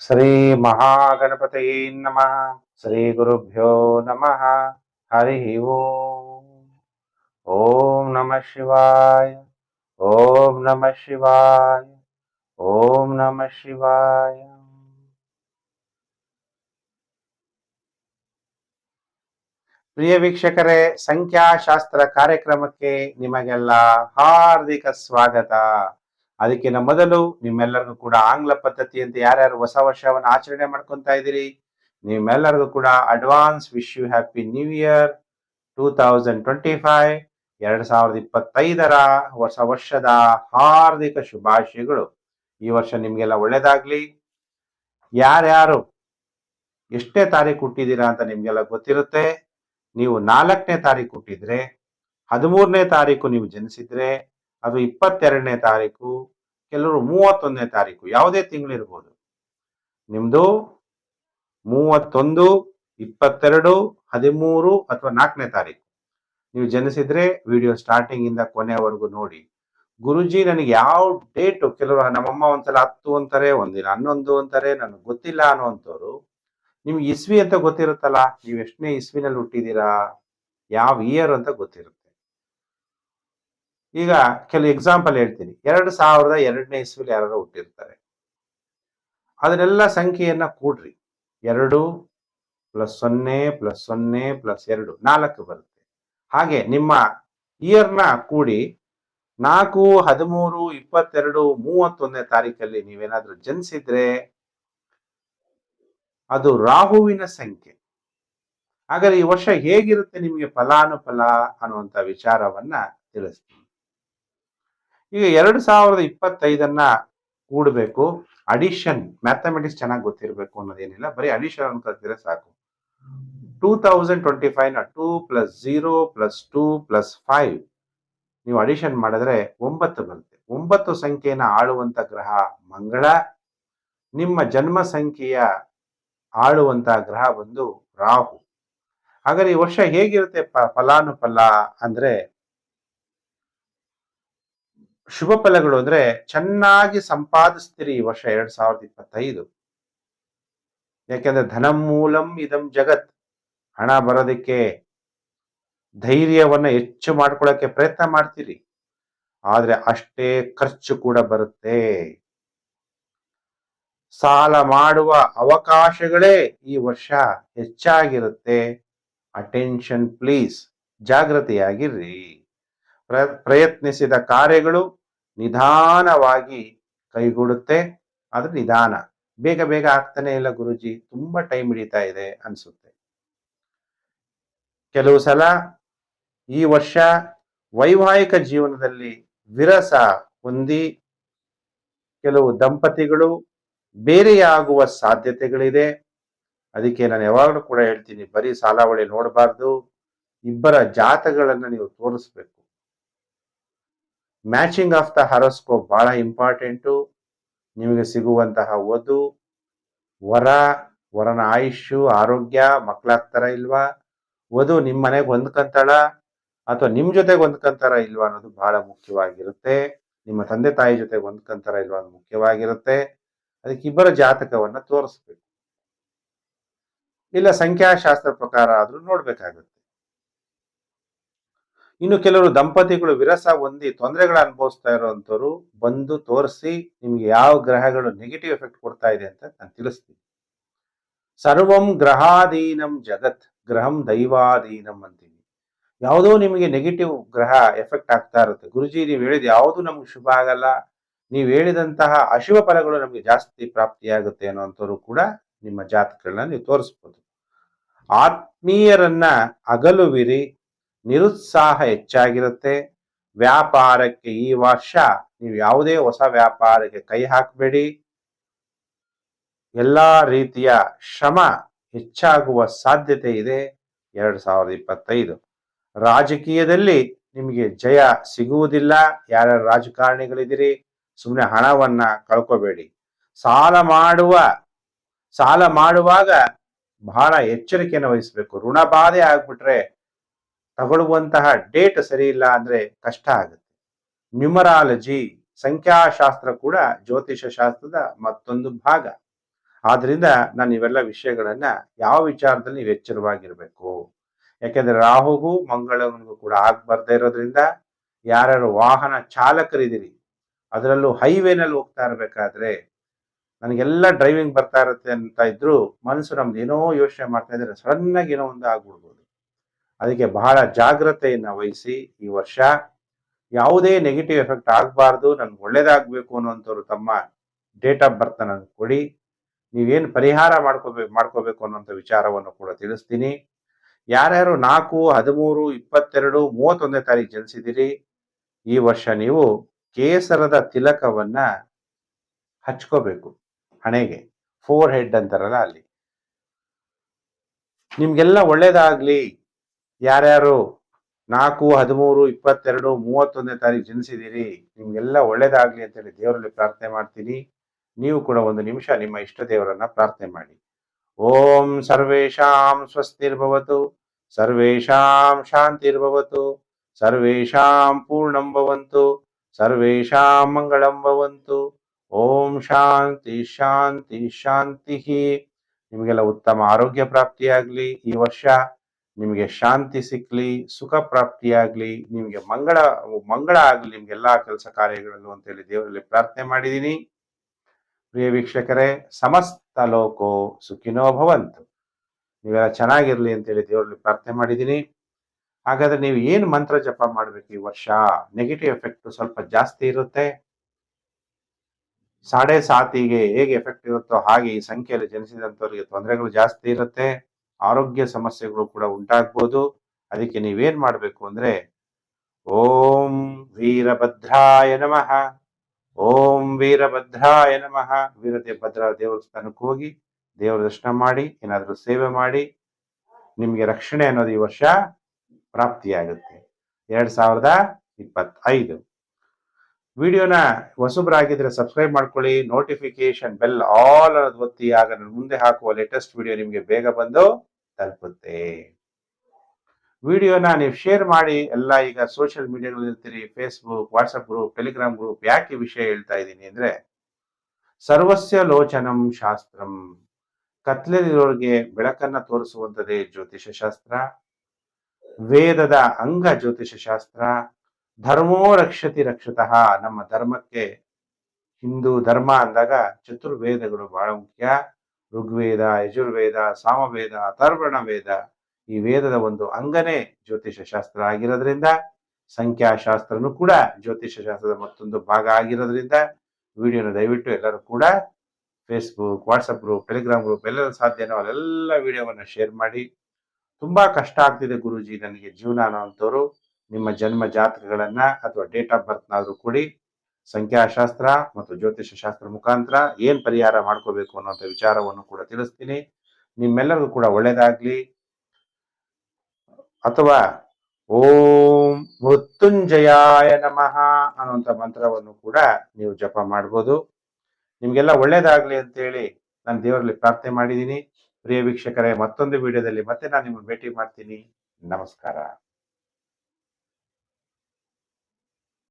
ಶ್ರೀ ಮಹಾಗಣಪತಯೇ ನಮಃ ಶ್ರೀ ಗುರುಭ್ಯೋ ನಮಃ ಹರಿ ಓಂ ಓಂ ನಮಃ ಶಿವಾಯ ಓಂ ನಮಃ ಶಿವಾಯ ಓಂ ನಮಃ ಶಿವಾಯ ಪ್ರಿಯ ವೀಕ್ಷಕರೇ, ಸಂಖ್ಯಾಶಾಸ್ತ್ರ ಕಾರ್ಯಕ್ರಮಕ್ಕೆ ನಿಮಗೆಲ್ಲ ಹಾರ್ದಿಕ ಸ್ವಾಗತ. ಅದಕ್ಕಿಂತ ಮೊದಲು ನಿಮ್ಮೆಲ್ಲರಿಗೂ ಕೂಡ ಆಂಗ್ಲ ಪದ್ಧತಿ ಅಂತ ಯಾರ್ಯಾರು ಹೊಸ ವರ್ಷವನ್ನು ಆಚರಣೆ ಮಾಡ್ಕೊತಾ ಇದ್ದೀರಿ, ನಿಮ್ಮೆಲ್ಲರಿಗೂ ಕೂಡ advance wish you happy new year two thousand twenty five ಎರಡ್ ಸಾವಿರದ ಇಪ್ಪತ್ತೈದರ ಹೊಸ ವರ್ಷದ ಹಾರ್ದಿಕ ಶುಭಾಶಯಗಳು. ಈ ವರ್ಷ ನಿಮ್ಗೆಲ್ಲ ಒಳ್ಳೇದಾಗ್ಲಿ. ಯಾರ್ಯಾರು ಎಷ್ಟೇ ತಾರೀಕು ಹುಟ್ಟಿದ್ದೀರಾ ಅಂತ ನಿಮ್ಗೆಲ್ಲ ಗೊತ್ತಿರುತ್ತೆ. ನೀವು ನಾಲ್ಕನೇ ತಾರೀಕು ಹುಟ್ಟಿದ್ರೆ ಹದಿಮೂರನೇ ತಾರೀಕು ನೀವು ಜನಿಸಿದ್ರೆ ಅದು ಇಪ್ಪತ್ತೆರಡನೇ ತಾರೀಕು, ಕೆಲವರು ಮೂವತ್ತೊಂದನೇ ತಾರೀಕು, ಯಾವುದೇ ತಿಂಗಳಿರ್ಬೋದು ನಿಮ್ದು ಮೂವತ್ತೊಂದು, ಇಪ್ಪತ್ತೆರಡು, ಹದಿಮೂರು ಅಥವಾ ನಾಲ್ಕನೇ ತಾರೀಕು. ನೀವು ಜನಿಸಿದ್ರೆ ವಿಡಿಯೋ ಸ್ಟಾರ್ಟಿಂಗ್ ಇಂದ ಕೊನೆಯವರೆಗೂ ನೋಡಿ. ಗುರುಜಿ ನನಗೆ ಯಾವ ಡೇಟು, ಕೆಲವರು ನಮ್ಮಮ್ಮ ಒಂದ್ಸಲ ಹತ್ತು ಅಂತಾರೆ, ಒಂದಿನ ಹನ್ನೊಂದು ಅಂತಾರೆ, ನನಗೆ ಗೊತ್ತಿಲ್ಲ ಅನ್ನೋಂಥವ್ರು ನಿಮ್ಗೆ ಇಸ್ವಿ ಅಂತ ಗೊತ್ತಿರುತ್ತಲ್ಲ ನೀವು ಎಷ್ಟನೇ ಇಸ್ವಿನಲ್ಲಿ ಹುಟ್ಟಿದ್ದೀರಾ, ಯಾವ ಇಯರ್ ಅಂತ ಗೊತ್ತಿರುತ್ತೆ. ಈಗ ಕೆಲವು ಎಕ್ಸಾಂಪಲ್ ಹೇಳ್ತೀನಿ. ಎರಡು ಸಾವಿರದ ಎರಡನೇ ಇಸ್ವಿಲಿ ಯಾರು ಹುಟ್ಟಿರ್ತಾರೆ. ಅದನ್ನೆಲ್ಲ ಸಂಖ್ಯೆಯನ್ನ ಕೂಡ್ರಿ. ಎರಡು ಪ್ಲಸ್ ಸೊನ್ನೆ ಪ್ಲಸ್ ಸೊನ್ನೆ ಪ್ಲಸ್ ಎರಡು, ನಾಲ್ಕು ಬರುತ್ತೆ. ಹಾಗೆ ನಿಮ್ಮ ಇಯರ್ನ ಕೂಡಿ ನಾಲ್ಕು, ಹದಿಮೂರು, ಇಪ್ಪತ್ತೆರಡು, ಮೂವತ್ತೊಂದನೇ ತಾರೀಕಲ್ಲಿ ನೀವೇನಾದ್ರೂ ಜನಿಸಿದ್ರೆ ಅದು ರಾಹುವಿನ ಸಂಖ್ಯೆ. ಹಾಗಾದ್ರೆ ಈ ವರ್ಷ ಹೇಗಿರುತ್ತೆ ನಿಮಗೆ ಫಲಾನುಫಲ ಅನ್ನುವಂಥ ವಿಚಾರವನ್ನ ತಿಳಿಸ್ತೀನಿ. ಈಗ ಎರಡು ಸಾವಿರದ ಇಪ್ಪತ್ತೈದನ್ನ ಕೂಡಬೇಕು. ಅಡಿಷನ್ ಮ್ಯಾಥಮೆಟಿಕ್ಸ್ ಚೆನ್ನಾಗಿ ಗೊತ್ತಿರಬೇಕು ಅನ್ನೋದೇನಿಲ್ಲ. ಬರೀ ಅಡಿಷನ್ ಅಂತ ಕಲ್ತಿದ್ರೆ ಸಾಕು. Two thousand twenty ಫೈವ್ನ two plus zero plus two plus five ನೀವು ಅಡಿಷನ್ ಮಾಡಿದ್ರೆ ಒಂಬತ್ತು ಬರುತ್ತೆ. ಒಂಬತ್ತು ಸಂಖ್ಯೆಯನ್ನು ಆಳುವಂತ ಗ್ರಹ ಮಂಗಳ. ನಿಮ್ಮ ಜನ್ಮ ಸಂಖ್ಯೆಯ ಆಳುವಂತ ಗ್ರಹ ಬಂದು ರಾಹು. ಹಾಗಾದ್ರೆ ಈ ವರ್ಷ ಹೇಗಿರುತ್ತೆ ಫಲಾನುಫಲ ಅಂದ್ರೆ ಶುಭ ಫಲಗಳು ಅಂದ್ರೆ ಚೆನ್ನಾಗಿ ಸಂಪಾದಿಸ್ತೀರಿ ಈ ವರ್ಷ ಎರಡ್ ಸಾವಿರದ ಇಪ್ಪತ್ತೈದು. ಯಾಕೆಂದ್ರೆ ಧನಂ ಮೂಲಂ ಇದಂ ಜಗತ್. ಹಣ ಬರೋದಕ್ಕೆ ಧೈರ್ಯವನ್ನ ಹೆಚ್ಚು ಮಾಡ್ಕೊಳಕ್ಕೆ ಪ್ರಯತ್ನ ಮಾಡ್ತೀರಿ. ಆದ್ರೆ ಅಷ್ಟೇ ಖರ್ಚು ಕೂಡ ಬರುತ್ತೆ. ಸಾಲ ಮಾಡುವ ಅವಕಾಶಗಳೇ ಈ ವರ್ಷ ಹೆಚ್ಚಾಗಿರುತ್ತೆ. ಅಟೆನ್ಷನ್ ಪ್ಲೀಸ್ ಜಾಗೃತಿಯಾಗಿರ್ರಿ ಪ್ರ- ಪ್ರಯತ್ನಿಸಿದ ಕಾರ್ಯಗಳು ನಿಧಾನವಾಗಿ ಕೈಗೂಡುತ್ತೆ. ಆದ್ರೆ ನಿಧಾನ. ಬೇಗ ಬೇಗ ಆಗ್ತಾನೆ ಇಲ್ಲ ಗುರುಜಿ. ತುಂಬಾ ಟೈಮ್ ಹಿಡಿತಾ ಇದೆ ಅನ್ಸುತ್ತೆ. ಕೆಲವು ಸಲ ಈ ವರ್ಷ ವೈವಾಹಿಕ ಜೀವನದಲ್ಲಿ ವಿರಸ ಹೊಂದಿ ಕೆಲವು ದಂಪತಿಗಳು ಬೇರೆಯಾಗುವ ಸಾಧ್ಯತೆಗಳಿದೆ. ಅದಕ್ಕೆ ನಾನು ಯಾವಾಗಲೂ ಕೂಡ ಹೇಳ್ತೀನಿ, ಬರೀ ಸಾಲಾವಳಿ ನೋಡಬಾರ್ದು. ಇಬ್ಬರ ಜಾತಗಳನ್ನ ನೀವು ತೋರಿಸ್ಬೇಕು. ಮ್ಯಾಚಿಂಗ್ ಆಫ್ ದ ಹರಸ್ಕೋಪ್ ಬಹಳ ಇಂಪಾರ್ಟೆಂಟು ನಿಮಗೆ ಸಿಗುವಂತಹ ವಧು ವರ, ವರನ ಆಯುಷ್ಯು, ಆರೋಗ್ಯ ಮಕ್ಕಳಾಗ್ತಾರ ಇಲ್ವಾ? ವಧು ನಿಮ್ಮ ಮನೆಗೆ ಹೊಂದ್ಕಂತಾಳ ಅಥವಾ ನಿಮ್ಮ ಜೊತೆಗೆ ಹೊಂದ್ಕಂತಾರ ಇಲ್ವಾ ಅನ್ನೋದು ಬಹಳ ಮುಖ್ಯವಾಗಿರುತ್ತೆ. ನಿಮ್ಮ ತಂದೆ, ತಾಯಿ ಜೊತೆಗೆ ಹೊಂದ್ಕಂತಾರ ಇಲ್ವಾ ಅನ್ನೋದು ಮುಖ್ಯವಾಗಿರುತ್ತೆ. ಅದಕ್ಕೆ ಇಬ್ಬರ ಜಾತಕವನ್ನ ತೋರಿಸ್ಬೇಕು. ಇಲ್ಲ, ಸಂಖ್ಯಾಶಾಸ್ತ್ರ ಪ್ರಕಾರ ಆದರೂ ನೋಡ್ಬೇಕಾಗುತ್ತೆ. ಇನ್ನು ಕೆಲವರು ದಂಪತಿಗಳು ವಿರಸ ಹೊಂದಿ ತೊಂದರೆಗಳ ಅನುಭವಿಸ್ತಾ ಇರುವಂತವ್ರು ಬಂದು ತೋರಿಸಿ ನಿಮ್ಗೆ ಯಾವ ಗ್ರಹಗಳು ನೆಗೆಟಿವ್ ಎಫೆಕ್ಟ್ ಕೊಡ್ತಾ ಇದೆ ಅಂತ ನಾನು ತಿಳಿಸ್ತೀನಿ. ಸರ್ವಂ ಗ್ರಹಾಧೀನಂ ಜಗತ್, ಗ್ರಹಂ ದೈವಾಧೀನಂ ಅಂತೀನಿ ಯಾವುದೋ ನಿಮಗೆ ನೆಗೆಟಿವ್ ಗ್ರಹ ಎಫೆಕ್ಟ್ ಆಗ್ತಾ ಇರುತ್ತೆ. ಗುರುಜಿ ನೀವು ಹೇಳಿದ ಯಾವುದು ನಮ್ಗೆ ಶುಭ ಆಗಲ್ಲ, ನೀವು ಹೇಳಿದಂತಹ ಅಶುಭ ಫಲಗಳು ನಮಗೆ ಜಾಸ್ತಿ ಪ್ರಾಪ್ತಿಯಾಗುತ್ತೆ ಅನ್ನೋಂಥವ್ರು ಕೂಡ ನಿಮ್ಮ ಜಾತಕಗಳನ್ನ ನೀವು ತೋರಿಸ್ಬೋದು. ಆತ್ಮೀಯರನ್ನ ಅಗಲುವಿರಿ ನಿರುತ್ಸಾಹ ಹೆಚ್ಚಾಗಿರುತ್ತೆ. ವ್ಯಾಪಾರಕ್ಕೆ ಈ ವರ್ಷ ನೀವು ಯಾವುದೇ ಹೊಸ ವ್ಯಾಪಾರಕ್ಕೆ ಕೈ ಹಾಕಬೇಡಿ. ಎಲ್ಲಾ ರೀತಿಯ ಶ್ರಮ ಹೆಚ್ಚಾಗುವ ಸಾಧ್ಯತೆ ಇದೆ. ಎರಡ್ ಸಾವಿರದ ಇಪ್ಪತ್ತೈದು. ರಾಜಕೀಯದಲ್ಲಿ ನಿಮಗೆ ಜಯ ಸಿಗುವುದಿಲ್ಲ. ಯಾರ್ಯಾರು ರಾಜಕಾರಣಿಗಳಿದ್ದೀರಿ ಸುಮ್ಮನೆ ಹಣವನ್ನ ಕಳ್ಕೋಬೇಡಿ. ಸಾಲ ಮಾಡುವ, ಸಾಲ ಮಾಡುವಾಗ ಬಹಳ ಎಚ್ಚರಿಕೆಯನ್ನು ವಹಿಸಬೇಕು. ಋಣ ಬಾಧೆ ಆಗ್ಬಿಟ್ರೆ ತಗೊಳ್ಳುವಂತಹ ಡೇಟ್ ಸರಿ ಇಲ್ಲ ಅಂದ್ರೆ ಕಷ್ಟ ಆಗುತ್ತೆ. ನ್ಯೂಮರಾಲಜಿ, ಸಂಖ್ಯಾಶಾಸ್ತ್ರ ಕೂಡ ಜ್ಯೋತಿಷ ಶಾಸ್ತ್ರದ ಮತ್ತೊಂದು ಭಾಗ. ಆದ್ರಿಂದ ನಾನು ಇವೆಲ್ಲ ವಿಷಯಗಳನ್ನ ಯಾವ ವಿಚಾರದಲ್ಲಿ ನೀವು ಎಚ್ಚರವಾಗಿರ್ಬೇಕು? ಯಾಕೆಂದ್ರೆ ರಾಹುಗೂ ಮಂಗಳನಿಗೂ ಕೂಡ ಆಗ್ಬಾರ್ದೇ ಇರೋದ್ರಿಂದ ಯಾರ್ಯಾರು ವಾಹನ ಚಾಲಕರಿದ್ದೀರಿ, ಅದರಲ್ಲೂ ಹೈವೇನಲ್ಲಿ ಹೋಗ್ತಾ ಇರಬೇಕಾದ್ರೆ ನನಗೆಲ್ಲ ಡ್ರೈವಿಂಗ್ ಬರ್ತಾ ಇರುತ್ತೆ ಅಂತ ಇದ್ರು ಮನಸ್ಸು ನಮ್ದು ಏನೋ ಯೋಚನೆ ಮಾಡ್ತಾ ಇದ್ರೆ ಸಡನ್ ಏನೋ ಒಂದು ಆಗ್ಬಿಡ್ಬೋದು. ಅದಕ್ಕೆ ಬಹಳ ಜಾಗ್ರತೆಯನ್ನು ವಹಿಸಿ ಈ ವರ್ಷ ಯಾವುದೇ ನೆಗೆಟಿವ್ ಎಫೆಕ್ಟ್ ಆಗಬಾರ್ದು, ನನ್ಗೆ ಒಳ್ಳೇದಾಗಬೇಕು ಅನ್ನೋಂಥವ್ರು ತಮ್ಮ ಡೇಟ್ ಆಫ್ ಬರ್ತ್ ನನಗೆ ಕೊಡಿ. ನೀವೇನು ಪರಿಹಾರ ಮಾಡ್ಕೋಬೇಕು ಮಾಡ್ಕೋಬೇಕು ಅನ್ನೋಂಥ ವಿಚಾರವನ್ನು ಕೂಡ ತಿಳಿಸ್ತೀನಿ. ಯಾರ್ಯಾರು ನಾಲ್ಕು, ಹದಿಮೂರು, ಇಪ್ಪತ್ತೆರಡು, ಮೂವತ್ತೊಂದನೇ ತಾರೀಕು ಜನಿಸಿದಿರಿ, ಈ ವರ್ಷ ನೀವು ಕೇಸರದ ತಿಲಕವನ್ನ ಹಚ್ಕೋಬೇಕು, ಹಣೆಗೆ. ಫೋರ್ ಹೆಡ್ ಅಂತಾರಲ್ಲ ಅಲ್ಲಿ. ನಿಮ್ಗೆಲ್ಲ ಒಳ್ಳೇದಾಗ್ಲಿ. ಯಾರ್ಯಾರು ನಾಲ್ಕು, ಹದಿಮೂರು, ಇಪ್ಪತ್ತೆರಡು, ಮೂವತ್ತೊಂದನೇ ತಾರೀಕು ಜನಿಸಿದ್ದೀರಿ, ನಿಮ್ಗೆಲ್ಲ ಒಳ್ಳೇದಾಗಲಿ ಅಂತೇಳಿ ದೇವರಲ್ಲಿ ಪ್ರಾರ್ಥನೆ ಮಾಡ್ತೀನಿ. ನೀವು ಕೂಡ ಒಂದು ನಿಮಿಷ ನಿಮ್ಮ ಇಷ್ಟ ದೇವರನ್ನ ಪ್ರಾರ್ಥನೆ ಮಾಡಿ. ಓಂ ಸರ್ವೇಶಾಂ ಸ್ವಸ್ತಿರ್ಭವತು ಸರ್ವೇಶಾಂ ಶಾಂತಿರ್ಭವತು ಸರ್ವೇಶಾಂ ಪೂರ್ಣಂ ಭವಂತು ಸರ್ವೇಶಾಂ ಮಂಗಳಂ ಭವಂತು. ಓಂ ಶಾಂತಿ ಶಾಂತಿ ಶಾಂತಿ ನಿಮಗೆಲ್ಲ ಉತ್ತಮ ಆರೋಗ್ಯ ಪ್ರಾಪ್ತಿಯಾಗಲಿ ಈ ವರ್ಷ. ನಿಮಗೆ ಶಾಂತಿ ಸಿಕ್ಕಲಿ ಸುಖ ಪ್ರಾಪ್ತಿಯಾಗಲಿ, ನಿಮಗೆ ಮಂಗಳ ಮಂಗಳ ಆಗ್ಲಿ ನಿಮ್ಗೆಲ್ಲಾ ಕೆಲಸ ಕಾರ್ಯಗಳಲ್ಲೂ ಅಂತೇಳಿ ದೇವರಲ್ಲಿ ಪ್ರಾರ್ಥನೆ ಮಾಡಿದ್ದೀನಿ ಪ್ರಿಯ ವೀಕ್ಷಕರೇ, ಸಮಸ್ತ ಲೋಕೋ ಸುಖಿನೋ ಭವಂತು. ನೀವೆಲ್ಲ ಚೆನ್ನಾಗಿರ್ಲಿ ಅಂತೇಳಿ ದೇವರಲ್ಲಿ ಪ್ರಾರ್ಥನೆ ಮಾಡಿದ್ದೀನಿ ಹಾಗಾದ್ರೆ ನೀವು ಏನು ಮಂತ್ರ ಜಪ ಮಾಡಬೇಕು ಈ ವರ್ಷ? ನೆಗೆಟಿವ್ ಎಫೆಕ್ಟ್ ಸ್ವಲ್ಪ ಜಾಸ್ತಿ ಇರುತ್ತೆ. ಸಾಡೆ ಸಾತಿಗೆ ಹೇಗೆ ಎಫೆಕ್ಟ್ ಇರುತ್ತೋ ಹಾಗೆ ಈ ಸಂಖ್ಯೆಯಲ್ಲಿ ಜನಿಸಿದಂಥವ್ರಿಗೆ ತೊಂದರೆಗಳು ಜಾಸ್ತಿ ಇರುತ್ತೆ. ಆರೋಗ್ಯ ಸಮಸ್ಯೆಗಳು ಕೂಡ ಉಂಟಾಗ್ಬೋದು. ಅದಕ್ಕೆ ನೀವೇನ್ ಮಾಡಬೇಕು ಅಂದ್ರೆ, ಓಂ ವೀರಭದ್ರಾಯ ನಮಃ. ಓಂ ವೀರಭದ್ರಾಯ ನಮಃ. ವೀರತೆ ಭದ್ರ ದೇವಸ್ಥಾನಕ್ಕೆ ಹೋಗಿ ದೇವರ ದರ್ಶನ ಮಾಡಿ, ಏನಾದರೂ ಸೇವೆ ಮಾಡಿ, ನಿಮಗೆ ರಕ್ಷಣೆ ಅನ್ನೋದು ಈ ವರ್ಷ ಪ್ರಾಪ್ತಿಯಾಗುತ್ತೆ. ಎರಡ್ ಸಾವಿರದ ಇಪ್ಪತ್ತೈದು. ವಿಡಿಯೋನ ಹೊಸಬ್ರಾಗಿದ್ರೆ ಸಬ್ಸ್ಕ್ರೈಬ್ ಮಾಡ್ಕೊಳ್ಳಿ ನೋಟಿಫಿಕೇಶನ್ ಬೆಲ್ ಆಲ್ ಅನ್ನೋದು ಒತ್ತಿ, ಆಗ ಮುಂದೆ ಹಾಕುವ ಲೇಟೆಸ್ಟ್ ವಿಡಿಯೋ ನಿಮಗೆ ಬೇಗ ಬಂದು ತಲುಪುತ್ತೆ. ವಿಡಿಯೋನ ನೀವು ಶೇರ್ ಮಾಡಿ, ಎಲ್ಲ ಈಗ ಸೋಷಿಯಲ್ ಮೀಡಿಯಾಗಳಲ್ಲಿ ಇರ್ತೀರಿ Facebook WhatsApp group Telegram group ಯಾಕೆ ವಿಷಯ ಹೇಳ್ತಾ ಇದ್ದೀನಿ ಅಂದ್ರೆ, ಸರ್ವಸ್ಯ ಲೋಚನಂ ಶಾಸ್ತ್ರಂ. ಕತ್ಲೆದಿರೋರಿಗೆ ಬೆಳಕನ್ನ ತೋರಿಸುವಂಥದ್ದೇ ಜ್ಯೋತಿಷ ಶಾಸ್ತ್ರ. ವೇದದ ಅಂಗ ಜ್ಯೋತಿಷ ಶಾಸ್ತ್ರ. ಧರ್ಮೋ ರಕ್ಷತಿ ರಕ್ಷತಃ. ನಮ್ಮ ಧರ್ಮಕ್ಕೆ ಹಿಂದೂ ಧರ್ಮ ಅಂದಾಗ ಚತುರ್ವೇದಗಳು ಬಹಳ ಮುಖ್ಯ. ಋಗ್ವೇದ, ಯಜುರ್ವೇದ, ಸಾಮವೇದ ಅಥರ್ವಣ ವೇದ ಈ ವೇದದ ಒಂದು ಅಂಗನೇ ಜ್ಯೋತಿಷ ಶಾಸ್ತ್ರ ಆಗಿರೋದ್ರಿಂದ, ಸಂಖ್ಯಾಶಾಸ್ತ್ರನೂ ಕೂಡ ಜ್ಯೋತಿಷ ಶಾಸ್ತ್ರದ ಮತ್ತೊಂದು ಭಾಗ ಆಗಿರೋದ್ರಿಂದ ವಿಡಿಯೋನ ದಯವಿಟ್ಟು ಎಲ್ಲರೂ ಕೂಡ Facebook WhatsApp group Telegram group ಎಲ್ಲ ಸಾಧ್ಯನೋ ಅಲ್ಲೆಲ್ಲ ವಿಡಿಯೋವನ್ನು ಶೇರ್ ಮಾಡಿ. ತುಂಬಾ ಕಷ್ಟ ಆಗ್ತಿದೆ ಗುರುಜಿ, ನನಗೆ ಜೀವನ ಅನ್ನೋ ಅಂಥವ್ರು. ನಿಮ್ಮ ಜನ್ಮ ಜಾತಕಗಳನ್ನ ಅಥವಾ ಡೇಟ್ ಆಫ್ ಬರ್ತ್ನಾದ್ರೂ ಕೊಡಿ. ಸಂಖ್ಯಾಶಾಸ್ತ್ರ ಮತ್ತು ಜ್ಯೋತಿಷ ಶಾಸ್ತ್ರ ಮುಖಾಂತರ ಏನ್ ಪರಿಹಾರ ಮಾಡ್ಕೋಬೇಕು ಅನ್ನೋಂಥ ವಿಚಾರವನ್ನು ಕೂಡ ತಿಳಿಸ್ತೀನಿ. ನಿಮ್ಮೆಲ್ಲರಿಗೂ ಕೂಡ ಒಳ್ಳೇದಾಗ್ಲಿ. ಅಥವಾ ಓಂ ಮೃತ್ಯುಂಜಯಾಯ ನಮಃ ಅನ್ನುವಂಥ ಮಂತ್ರವನ್ನು ಕೂಡ ನೀವು ಜಪ ಮಾಡ್ಬೋದು. ನಿಮ್ಗೆಲ್ಲ ಒಳ್ಳೇದಾಗ್ಲಿ ಅಂತೇಳಿ ನಾನು ದೇವರಲ್ಲಿ ಪ್ರಾರ್ಥನೆ ಮಾಡಿದ್ದೀನಿ. ಪ್ರಿಯ ವೀಕ್ಷಕರೇ, ಮತ್ತೊಂದು ವಿಡಿಯೋದಲ್ಲಿ ಮತ್ತೆ ನಾನು ನಿಮ್ಮನ್ನು ಭೇಟಿ ಮಾಡ್ತೀನಿ. ನಮಸ್ಕಾರ.